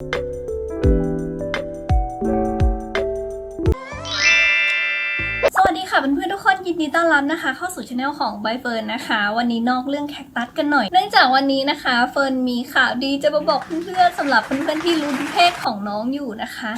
สวัสดีค่ะเพื่อนๆทุกคนยินดีต้อนรับนะคะ เข้าสู่ช anel ของใบเฟิร์นนะคะ วันนี้นอกเรื่องแคคตัสกันหน่อย เนื่องจากวันนี้นะคะ เฟิร์นมีข่าวดีจะมาบอกเพื่อนๆสำหรับเพื่อนๆที่รู้เพศของน้องอยู่นะคะ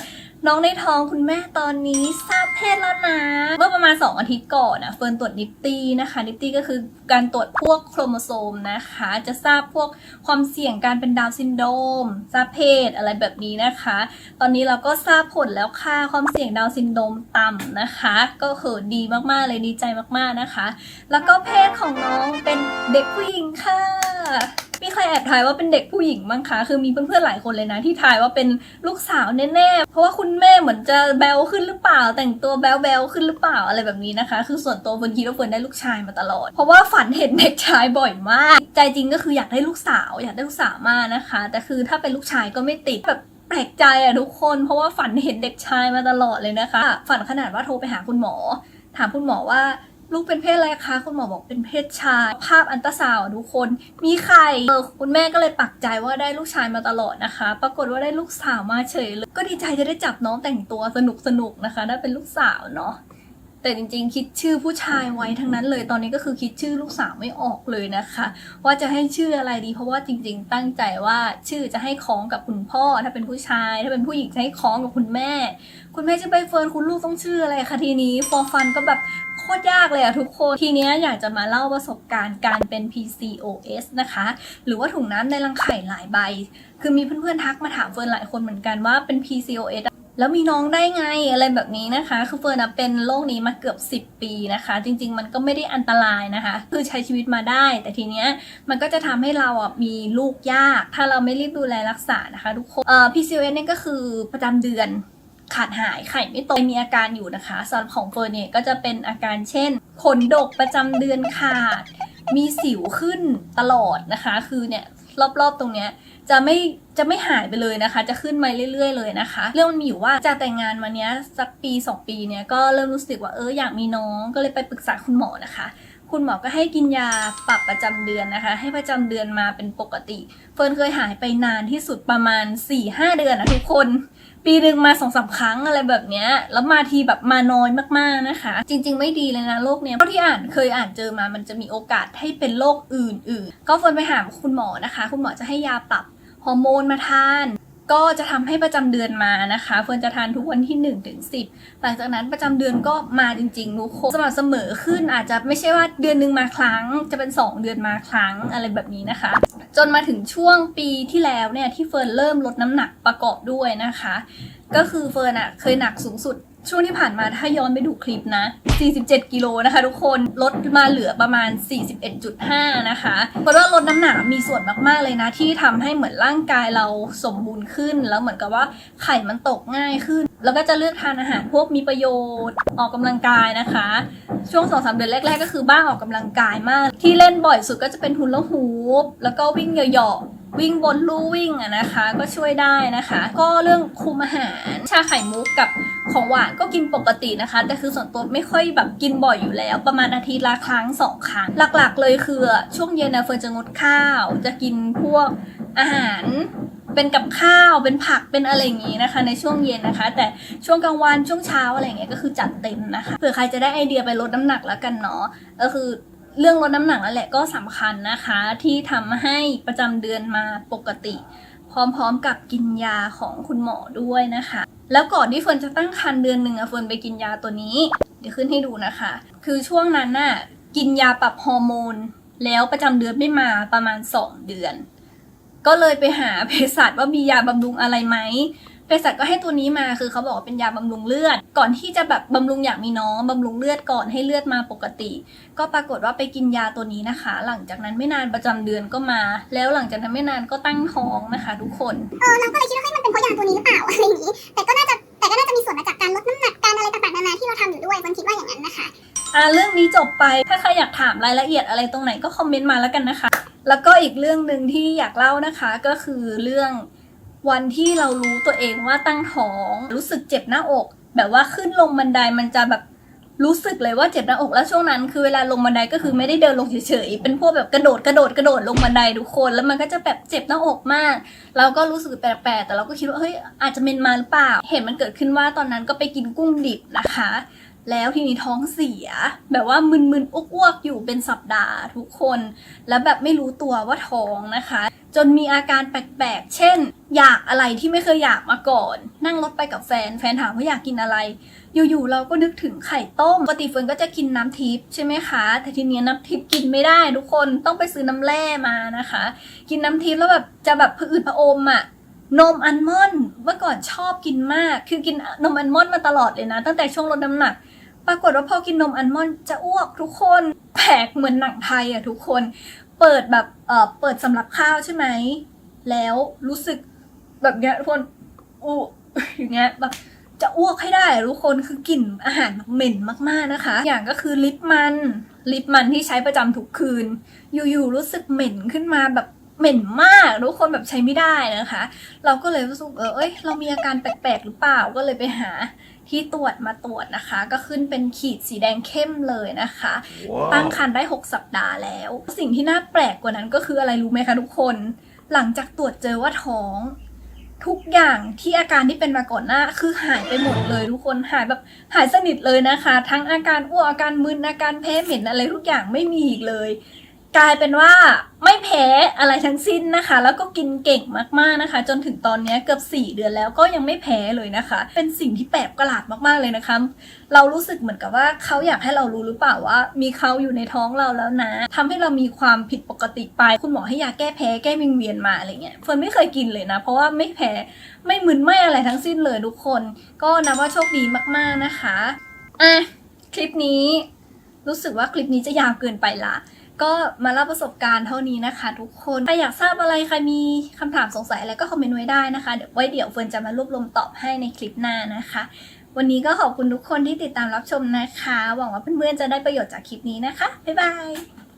น้องในท้องคุณแม่ตอนนี้ทราบเพศแล้วนะ เมื่อประมาณ 2 อาทิตย์ก่อนนะเฟิร์นตรวจนิปตี้นะคะนิปตี้ก็คือการตรวจพวกโครโมโซมนะคะ จะทราบพวกความเสี่ยงการเป็นดาวซินโดมทราบเพศอะไรแบบนี้นะคะ ตอนนี้เราก็ทราบผลแล้วค่ะความเสี่ยงดาวซินโดมต่ำนะคะ ก็คือดีมากๆเลยดีใจมากๆนะคะ แล้วก็เพศของน้องเป็นเด็กผู้หญิงค่ะ ใครแอบทายว่าเป็นเด็กผู้หญิงบ้างคะ คือมีเพื่อนๆหลายคนเลยนะที่ทายว่าเป็นลูกสาวแน่ๆ เพราะว่าคุณแม่เหมือนจะแบลขึ้นหรือเปล่า แต่งตัวแบลแบลขึ้นหรือเปล่าอะไรแบบนี้นะคะ คือส่วนตัวเฟิร์นคิดว่าเฟิร์นได้ลูกชายมาตลอด เพราะว่าฝันเห็นเด็กชายบ่อยมาก ใจจริงก็คืออยากได้ลูกสาว อยากได้ลูกสาวมากนะคะ แต่คือถ้าเป็นลูกชายก็ไม่ติดแบบแปลกใจอะทุกคน เพราะว่าฝันเห็นเด็กชายมาตลอดเลยนะคะ ฝันขนาดว่าโทรไปหาคุณหมอ ถามคุณหมอว่า ลูกเป็นเพศอะไรคะ คุณหมอบอกเป็นเพศชาย ภาพอันตราซาวทุกคน มีไข่เออคุณแม่ก็เลยปักใจว่าได้ลูกชายมาตลอดนะคะ ปรากฏว่าได้ลูกสาวมาเฉยเลย ก็ดีใจจะได้จับน้องแต่งตัวสนุกสนุกนะคะได้เป็นลูกสาวเนาะแต่จริงๆ คิดชื่อผู้ชายไว้ทั้งนั้นเลยตอนนี้ก็คือคิดชื่อลูกสาวไม่ออกเลยนะคะ ว่าจะให้ชื่ออะไรดี เพราะว่าจริง ๆ ตั้งใจว่าชื่อจะให้คล้องกับคุณพ่อ ถ้าเป็นผู้ชาย ถ้าเป็นผู้หญิงจะให้คล้องกับคุณแม่ คุณแม่ชื่อใบเฟิร์นคุณลูกต้องชื่ออะไรคะทีนี้ฟอร์ฟันก็แบบ ตรยากเลยอะทุกคนทีเนี้ยอยากจะมาเล่าประสบการณ์การเป็น PCOS นะคะ หรือว่าถุงน้ำในรังไข่หลายใบ คือมีเพื่อนๆทักมาถามเฟิร์นหลายคนเหมือนกันว่าเป็น PCOS แล้วมีน้องได้ไงอะไรแบบนี้นะคะ คือเฟิร์นเป็นโรคนี้มาเกือบ 10 ปีนะคะ จริง ๆ มันก็ไม่ได้อันตรายนะคะ คือใช้ชีวิตมาได้ แต่ทีเนี้ยมันก็จะทำให้เราอะมีลูกยาก ถ้าเราไม่รีบดูแลรักษานะคะ ทุกคนเอ่อ PCOS เนี่ยก็คือประจำเดือน ขาดหายไข่ไม่ตรงมีอาการอยู่นะคะสำหรับของเฟิร์นเนี่ยก็จะเป็นอาการเช่นขนดกประจำเดือนขาด มีสิวขึ้นตลอดนะคะ คือเนี่ยรอบๆตรงเนี้ยจะไม่จะไม่หายไปเลยนะคะ จะขึ้นมาเรื่อยๆเลยนะคะ เรื่องมันมีอยู่ว่าจากแต่งงานมาเนี้ยสักปีสองปีเนี่ยก็เริ่มรู้สึกว่าเอออยากมีน้องก็เลยไปปรึกษาคุณหมอนะคะ คุณหมอก็ให้กินยาปรับประจำเดือนนะคะ ให้ประจำเดือนมาเป็นปกติ เฟิร์นเคยหายไปนานที่สุดประมาณ 4-5 เดือนนะทุกคน ปีหนึ่งมาสองสามครั้งอะไรแบบเนี้ยแล้วมาทีแบบมาน้อยมากๆนะคะ จริง ๆ ไม่ดีเลยนะโรคเนี้ยเท่าที่อ่านเคยอ่านเจอมามันจะมีโอกาสให้เป็นโรคอื่น ๆ ก็เฟิร์นไปหาคุณหมอนะคะ คุณหมอจะให้ยาปรับฮอร์โมนมาทาน ก็จะทำให้ประจำเดือนมานะคะเฟิร์นจะทานทุกวันที่1ถึงสิหลังจากนั้นประจำเดือนก็มาจริงๆทุกคนสม่ำเสมอขึ้นอาจจะไม่ใช่ว่าเดือนหนึ่งมาครั้ง จะเป็น 2 เดือนมาครั้งอะไรแบบนี้นะคะ จนมาถึงช่วงปีที่แล้วเนี่ยที่เฟิร์นเริ่มลดน้ำหนักประกอบด้วยนะคะ ก็คือเฟิร์นอะเคยหนักสูงสุด ช่วงที่ผ่านมาถ้าย้อนไปดูคลิปนะ 47 กิโลนะคะทุกคนลดมาเหลือประมาณ 41.5 นะคะ เพราะว่าลดน้ำหนักมีส่วนมากๆเลยนะ ที่ทำให้เหมือนร่างกายเราสมบูรณ์ขึ้น แล้วเหมือนกับว่าไข่มันตกง่ายขึ้น แล้วก็จะเลือกทานอาหารพวกมีประโยชน์ออกกำลังกายนะคะ ช่วงสองสามเดือนแรก ๆ ก็คือบ้าออกกำลังกายมาก ที่เล่นบ่อยสุดก็จะเป็นฮุลาฮูปแล้วก็วิ่งเหยาะ วิ่งบนลู่วิ่งอะนะคะ ก็ช่วยได้นะคะ ก็เรื่องคุมอาหารชาไข่มุกกับของหวานก็กินปกตินะคะ แต่คือส่วนตัวไม่ค่อยแบบกินบ่อยอยู่แล้ว ประมาณอาทิตย์ละครั้งสองครั้งหลักๆ เลยคือช่วงเย็นนะเฟิร์นจะงดข้าว จะกินพวกอาหารเป็นกับข้าวเป็นผักเป็นอะไรอย่างนี้นะคะ ในช่วงเย็นนะคะ แต่ช่วงกลางวันช่วงเช้าอะไรอย่างเงี้ยก็คือจัดเต็มนะคะเผื่อใครจะได้ไอเดียไปลดน้ำหนักแล้วกันเนาะก็คือ เรื่องลดน้ำหนักนั่นแหละก็สำคัญนะคะ ที่ทำให้ประจำเดือนมาปกติ พร้อมๆกับกินยาของคุณหมอด้วยนะคะ แล้วก่อนที่เฟิร์นจะตั้งครรภ์เดือนหนึ่งอะเฟิร์นไปกินยาตัวนี้ เดี๋ยวขึ้นให้ดูนะคะ คือช่วงนั้นน่ะกินยาปรับฮอร์โมน แล้วประจำเดือนไม่มาประมาณ 2 เดือน ก็เลยไปหาเภสัชว่ามียาบำรุงอะไรไหม เภสัชก็ให้ตัวนี้มาคือเขาบอกว่าเป็นยาบำรุงเลือด ก่อนที่จะแบบบำรุงอยากมีน้องบำรุงเลือดก่อนให้เลือดมาปกติ ก็ปรากฏว่าไปกินยาตัวนี้นะคะ หลังจากนั้นไม่นานประจำเดือนก็มา แล้วหลังจากนั้นไม่นานก็ตั้งท้องนะคะ ทุกคนเออเราก็เลยคิดว่าเฮ้ยมันเป็นเพราะยาตัวนี้หรือเปล่าอะไรอย่างนี้แต่ก็น่าจะแต่ก็น่าจะมีส่วนมาจากการลดน้ำหนักการอะไรต่างๆนานาที่เราทำอยู่ด้วยมันคิดว่าอย่างนั้นนะคะอ่าเรื่องนี้จบไปถ้าใครอยากถามรายละเอียดอะไรตรงไหนก็คอมเมนต์มาแล้วกันนะคะ แล้วก็อีกเรื่องหนึ่งที่อยากเล่านะคะก็คือเรื่อง วันที่เรารู้ตัวเองว่าตั้งท้อง รู้สึกเจ็บหน้าอก แบบว่าขึ้นลงบันไดมันจะแบบรู้สึกเลยว่าเจ็บหน้าอกแล้วช่วงนั้นคือเวลาลงบันไดก็คือไม่ได้เดินลงเฉยๆเป็นพวกแบบกระโดดกระโดดกระโดดลงบันไดทุกคนแล้วมันก็จะแบบเจ็บหน้าอกมาก เราก็รู้สึกแปลกๆแต่เราก็คิดว่าเฮ้ยอาจจะเป็นมาหรือเปล่า เหตุมันเกิดขึ้นว่าตอนนั้นก็ไปกินกุ้งดิบนะคะ แล้วทีนี้ท้องเสีย แบบว่ามึนๆอ้วกๆอยู่เป็นสัปดาห์ทุกคน แล้วแบบไม่รู้ตัวว่าท้องนะคะ จนมีอาการแปลกๆ เช่น อยากอะไรที่ไม่เคยอยากมาก่อน นั่งรถไปกับแฟน แฟนถามว่าอยากกินอะไร อยู่ๆเราก็นึกถึงไข่ต้มปกติเฟิร์นก็จะกินน้ำทิพย์ใช่ไหมคะ แต่ทีนี้น้ำทิพย์กินไม่ได้ทุกคนต้องไปซื้อน้ำแร่มานะคะ กินน้ำทิพย์แล้วแบบจะแบบผะอืดผะอมอะนมอัลมอนด์เมื่อก่อนชอบกินมาก คือกินนมอัลมอนด์มาตลอดเลยนะ ตั้งแต่ช่วงลดน้ำหนัก ปรากฏว่าพอกินนมอัลมอนด์จะอ้วกทุกคนแปลกเหมือนหนังไทยอะทุกคน เปิดแบบเอ่อเปิดสำหรับข้าวใช่ไหม แล้วรู้สึกแบบเนี้ยทุกคนอู้อย่างเงี้ยแบบจะอ้วกให้ได้ทุกคนคือกลิ่นอาหารเหม็นมากๆนะคะ อย่างก็คือลิปมันลิปมันที่ใช้ประจำทุกคืน อยู่ๆรู้สึกเหม็นขึ้นมาแบบเหม็นมากทุกคนแบบใช้ไม่ได้นะคะ เราก็เลยรู้สึกเออเอ้ยเรามีอาการแปลกๆหรือเปล่าก็เลยไปหา ที่ตรวจมาตรวจนะคะ ก็ขึ้นเป็นขีดสีแดงเข้มเลยนะคะตั้งครรภ์ได้ 6 สัปดาห์แล้ว สิ่งที่น่าแปลกกว่านั้นก็คืออะไรรู้ไหมคะทุกคน หลังจากตรวจเจอว่าท้อง ทุกอย่างที่อาการที่เป็นมาก่อนหน้า คือหายไปหมดเลยทุกคนหายแบบหายสนิทเลยนะคะ ทั้งอาการอ้วกอาการมึนอาการแพ้เหม็นอะไรทุกอย่างไม่มีอีกเลย กลายเป็นว่าไม่แพ้อะไรทั้งสิ้นนะคะ แล้วก็กินเก่งมากๆนะคะ จนถึงตอนนี้เกือบ 4 เดือนแล้วก็ยังไม่แพ้เลยนะคะ เป็นสิ่งที่แปลกประหลาดมากๆเลยนะคะ เรารู้สึกเหมือนกับว่าเขาอยากให้เรารู้หรือเปล่าว่า มีเขาอยู่ในท้องเราแล้วนะทำให้เรามีความผิดปกติไป คุณหมอให้ยาแก้แพ้แก้วิงเวียนมาอะไรเงี้ยเฟิร์นไม่เคยกินเลยนะ เพราะว่าไม่แพ้ไม่มึนไม่อะไรทั้งสิ้นเลยทุกคน ก็นับว่าโชคดีมากๆนะคะอะคลิปนี้ รู้สึกว่าคลิปนี้จะยาวเกินไปละ ก็มาเล่าประสบการณ์เท่านี้นะคะ ทุกคนใครอยากทราบอะไรใครมีคำถามสงสัยอะไรก็คอมเมนต์ไว้ได้นะคะเดี๋ยวไว้เดี๋ยวเฟิร์นจะมารวบรวมตอบให้ในคลิปหน้านะคะ วันนี้ก็ขอบคุณทุกคนที่ติดตามรับชมนะคะ หวังว่าเพื่อนๆจะได้ประโยชน์จากคลิปนี้นะคะบ๊ายบาย